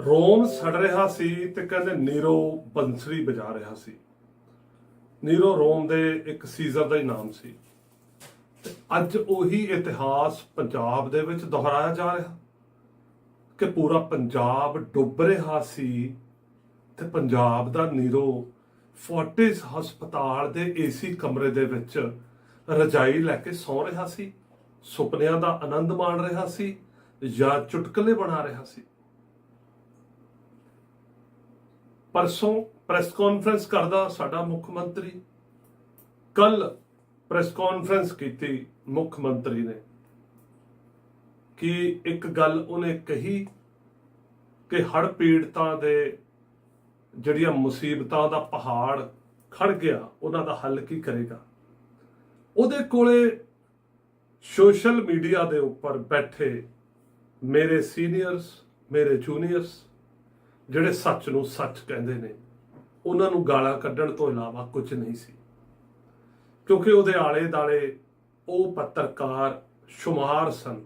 ਰੋਮ ਸੜ ਰਿਹਾ ਸੀ ਤੇ ਕਹਿੰਦੇ ਨੀਰੋ ਬੰਸਰੀ ਵਜਾ ਰਿਹਾ ਸੀ। ਨੀਰੋ ਰੋਮ ਦੇ ਇੱਕ ਸੀਜ਼ਰ ਦਾ ਹੀ ਨਾਮ ਸੀ। ਤੇ ਅੱਜ ਉਹੀ ਇਤਿਹਾਸ ਪੰਜਾਬ ਦੇ ਵਿੱਚ ਦੁਹਰਾਇਆ ਜਾ ਰਿਹਾ। ਕਿ ਪੂਰਾ ਪੰਜਾਬ ਡੁੱਬ ਰਿਹਾ ਸੀ ਤੇ ਪੰਜਾਬ ਦਾ ਨੀਰੋ ਫੋਰਟਿਸ ਹਸਪਤਾਲ ਦੇ ਏਸੀ ਕਮਰੇ ਦੇ ਵਿੱਚ ਰਜਾਈ ਲੈ ਕੇ ਸੌ ਰਿਹਾ ਸੀ। ਸੁਪਨਿਆਂ ਦਾ ਆਨੰਦ ਮਾਣ ਰਿਹਾ ਸੀ ਜਾਂ ਚੁਟਕਲੇ ਬਣਾ ਰਿਹਾ ਸੀ। ਪਰਸੋਂ ਪ੍ਰੈਸ ਕਾਨਫਰੰਸ ਕਰਦਾ ਸਾਡਾ ਮੁੱਖ ਮੰਤਰੀ। ਕੱਲ ਪ੍ਰੈਸ ਕਾਨਫਰੰਸ ਕੀਤੀ ਮੁੱਖ ਮੰਤਰੀ ਨੇ ਕਿ ਇੱਕ ਗੱਲ ਉਹਨੇ ਕਹੀ ਕਿ ਹੜ ਪੀੜਤਾਂ ਦੇ ਜਿਹੜੀਆਂ ਮੁਸੀਬਤਾਂ ਦਾ ਪਹਾੜ ਖੜ ਗਿਆ, ਉਹਨਾਂ ਦਾ ਹੱਲ ਕੀ ਕਰੇਗਾ? ਉਹਦੇ ਕੋਲੇ ਸੋਸ਼ਲ ਮੀਡੀਆ ਦੇ ਉੱਪਰ ਬੈਠੇ ਮੇਰੇ ਸੀਨੀਅਰਸ, ਮੇਰੇ ਜੂਨੀਅਰਸ ਜਿਹੜੇ ਸੱਚ ਨੂੰ ਸੱਚ ਕਹਿੰਦੇ ਨੇ, ਉਹਨਾਂ ਨੂੰ ਗਾਲਾਂ ਕੱਢਣ ਤੋਂ ਇਲਾਵਾ ਕੁਝ ਨਹੀਂ ਸੀ। ਕਿਉਂਕਿ ਉਹਦੇ ਆਲੇ ਦਾਲੇ ਉਹ ਪੱਤਰਕਾਰ ਸ਼ੁਮਾਰ ਸਨ,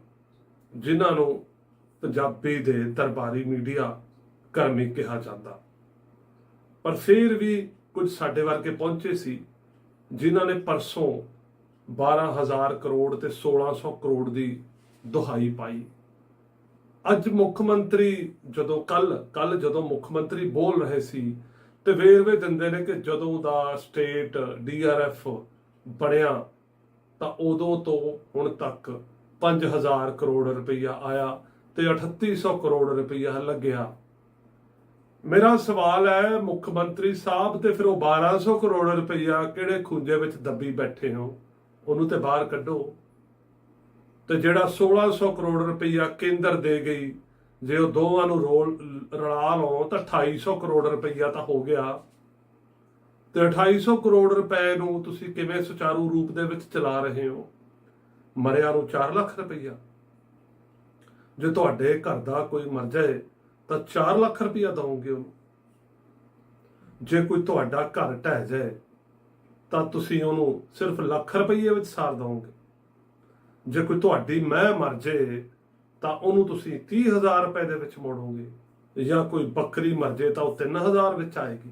ਜਿਨ੍ਹਾਂ ਨੂੰ ਪੰਜਾਬੀ ਦੇ ਦਰਬਾਰੀ ਮੀਡੀਆ ਕਰਮੀ ਕਿਹਾ ਜਾਂਦਾ। ਪਰ ਫਿਰ ਵੀ ਕੁਝ ਸਾਡੇ ਵਰਗੇ ਪਹੁੰਚੇ ਸੀ, ਜਿਨ੍ਹਾਂ ਨੇ ਪਰਸੋਂ 12000 ਕਰੋੜ ਤੇ 1600 ਕਰੋੜ ਦੀ ਦੁਹਾਈ ਪਾਈ। ਅੱਜ ਮੁੱਖ ਮੰਤਰੀ ਜਦੋਂ ਕੱਲ ਕੱਲ ਜਦੋਂ ਮੁੱਖ ਮੰਤਰੀ ਬੋਲ ਰਹੇ ਸੀ, ਤੇ ਵੇਰਵੇ ਦਿੰਦੇ ਨੇ ਕਿ ਜਦੋਂ ਦਾ ਸਟੇਟ ਡੀਆਰਐਫ ਬਣਿਆ, ਤਾਂ ਉਦੋਂ ਤੋਂ ਹੁਣ ਤੱਕ 5000 ਕਰੋੜ ਰੁਪਈਆ ਆਇਆ ਤੇ 3800 ਕਰੋੜ ਰੁਪਈਆ ਲੱਗਿਆ। ਮੇਰਾ ਸਵਾਲ ਹੈ, ਮੁੱਖ ਮੰਤਰੀ ਸਾਹਿਬ ਤੇ ਫਿਰ ਉਹ 1200 ਕਰੋੜ ਰੁਪਈਆ ਕਿਹੜੇ ਖੁੰਝੇ ਵਿੱਚ ਦੱਬੀ ਬੈਠੇ ਹੋ? ਉਹਨੂੰ ਤੇ ਬਾਹਰ ਕੱਢੋ। ਤੇ ਜਿਹੜਾ 1600 ਕਰੋੜ ਰੁਪਈਆ ਕੇਂਦਰ ਦੇ ਗਈ, ਜੇ ਉਹ ਦੋਵਾਂ ਨੂੰ ਰੋਲ, ਰਲਾ ਲਓ ਤਾਂ 2800 ਕਰੋੜ ਰੁਪਈਆ ਤਾਂ ਹੋ ਗਿਆ। ਤੇ 2800 ਕਰੋੜ ਰੁਪਏ ਨੂੰ ਤੁਸੀਂ ਕਿਵੇਂ ਸੁਚਾਰੂ ਰੂਪ ਦੇ ਵਿੱਚ ਚਲਾ ਰਹੇ ਹੋ? ਮਰਿਆ ਨੂੰ 4 ਲੱਖ ਰੁਪਈਆ। ਜੇ ਤੁਹਾਡੇ ਘਰ ਦਾ ਕੋਈ ਮਰ ਜਾਏ, ਤਾਂ 4 ਲੱਖ ਰੁਪਈਆ ਦਵੋਗੇ ਉਹਨੂੰ। ਜੇ ਕੋਈ ਤੁਹਾਡਾ ਘਰ ਢਹਿ ਜਾਏ, ਤਾਂ ਤੁਸੀਂ ਉਹਨੂੰ ਸਿਰਫ ਲੱਖ ਰੁਪਈਏ ਵਿੱਚ ਸਾਰ ਦਵੋਗੇ। ਜੇ ਕੋਈ ਤੁਹਾਡੀ ਮੈਂ ਮਰ ਜੇ, ਤਾਂ ਉਹਨੂੰ ਤੁਸੀਂ 30000 ਰੁਪਏ ਦੇ ਵਿੱਚ ਮੋੜੋਗੇ। ਜਾਂ ਕੋਈ ਬੱਕਰੀ ਮਰ ਜੇ, ਤਾਂ ਉਹ 3000 ਵਿੱਚ ਆਏਗੀ।